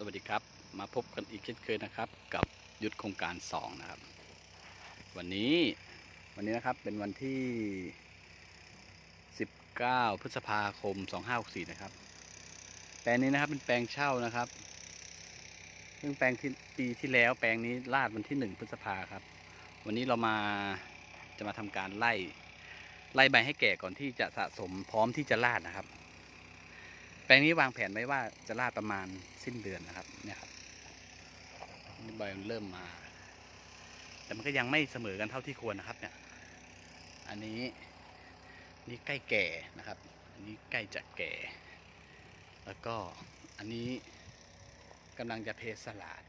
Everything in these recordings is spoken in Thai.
สวัสดีครับ มาพบกันอีกเช่นเคยนะครับ กับยุทธโครงการ 2 นะครับ วันนี้วันนี้นะครับเป็นวันที่ 19 พฤษภาคม 2564 นะครับ แปลงนี้นะครับเป็นแปลงเช่านะครับซึ่งแปลงที่ปีที่แล้วแปลงนี้ลาดวันที่ 1 พฤษภาครับ วันนี้เรามาจะมาทำการไล่ไล่ใบให้แก่ก่อนที่จะสะสมพร้อมที่จะลาดนะครับ แปลงนี้วางแผนไว้ว่าจะลาดประมาณสิ้นเดือนนะครับ เนี่ยครับนี่ใบมันเริ่มมา แต่มันก็ยังไม่เสมอกันเท่าที่ควรนะครับ เนี่ย อันนี้นี่ใกล้แก่นะครับ อันนี้ใกล้จะแก่ แล้วก็อันนี้กำลังจะเพสลาด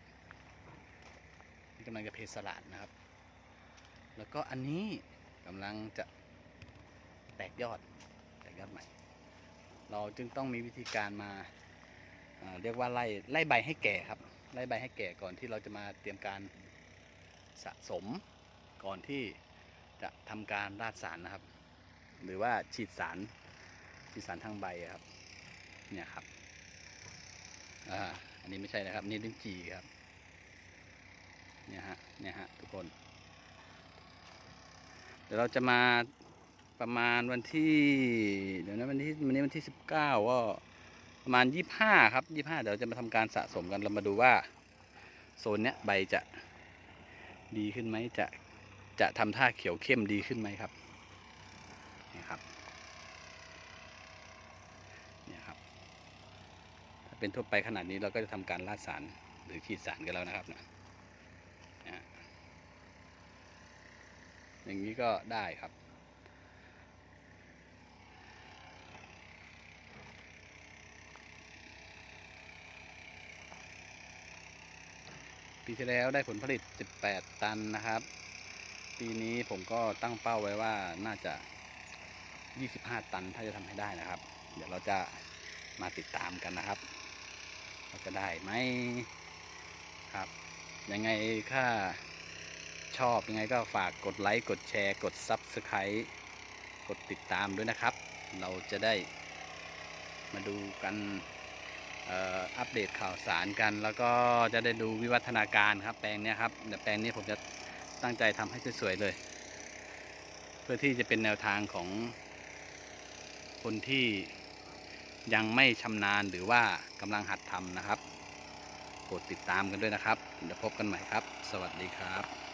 นี่กำลังจะเพสลาดนะครับ แล้วก็อันนี้กำลังจะแตกยอดแตกยอดใหม่ เราจึงต้องมีวิธีการมาเรียกว่าไล่ไล่ใบให้แก่ครับ ไล่ใบให้แก่ก่อนที่เราจะมาเตรียมการสะสมก่อนที่จะทำการราดสารนะครับ หรือว่าฉีดสารฉีดสารทางใบครับเนี่ยครับอ่าอันนี้ไม่ใช่นะครับ นี่ลิ้นจี่ครับเนี่ยฮะเนี่ยฮะทุกคน เดี๋ยวเราจะมาประมาณวันที่เดี๋ยวนะ ที่วันนี้วันที่สิบเก้าก็ประมาณยี่ห้าครับยี่ห้าเดี๋ยวจะมาทำการสะสมกันเรามาดูว่า โซนเนี้ยใบจะดีขึ้นไหมจะจะทำท่าเขียวเข้มดีขึ้นไหมครับนี่ครับเนี่ยครับ ถ้าเป็นทั่วไปขนาดนี้เราก็จะทำการลาดสารหรือฉีดสารกันแล้วนะครับนะอย่างนี้ก็ได้ครับ ปีที่แล้วได้ผลผลิต 18 ตันนะครับ ปีนี้ผมก็ตั้งเป้าไว้ว่าน่าจะ 25 ตันถ้าจะทำให้ได้นะครับ เดี๋ยวเราจะมาติดตามกันนะครับเราจะได้ไหมครับ ยังไงถ้าชอบยังไงก็ฝากกดไลค์ กดแชร์ กด Subscribe กดติดตามด้วยนะครับ เราจะได้มาดูกัน อัปเดตข่าวสารกัน แล้วก็จะได้ดูวิวัฒนาการครับแปลงนี้ครับเดี๋ยวแปลงนี้ผมจะตั้งใจทำให้สวยๆเลย เพื่อที่จะเป็นแนวทางของคนที่ยังไม่ชำนาญหรือว่ากำลังหัดทำนะครับ โปรดติดตามกันด้วยนะครับเดี๋ยวพบกันใหม่ครับ สวัสดีครับ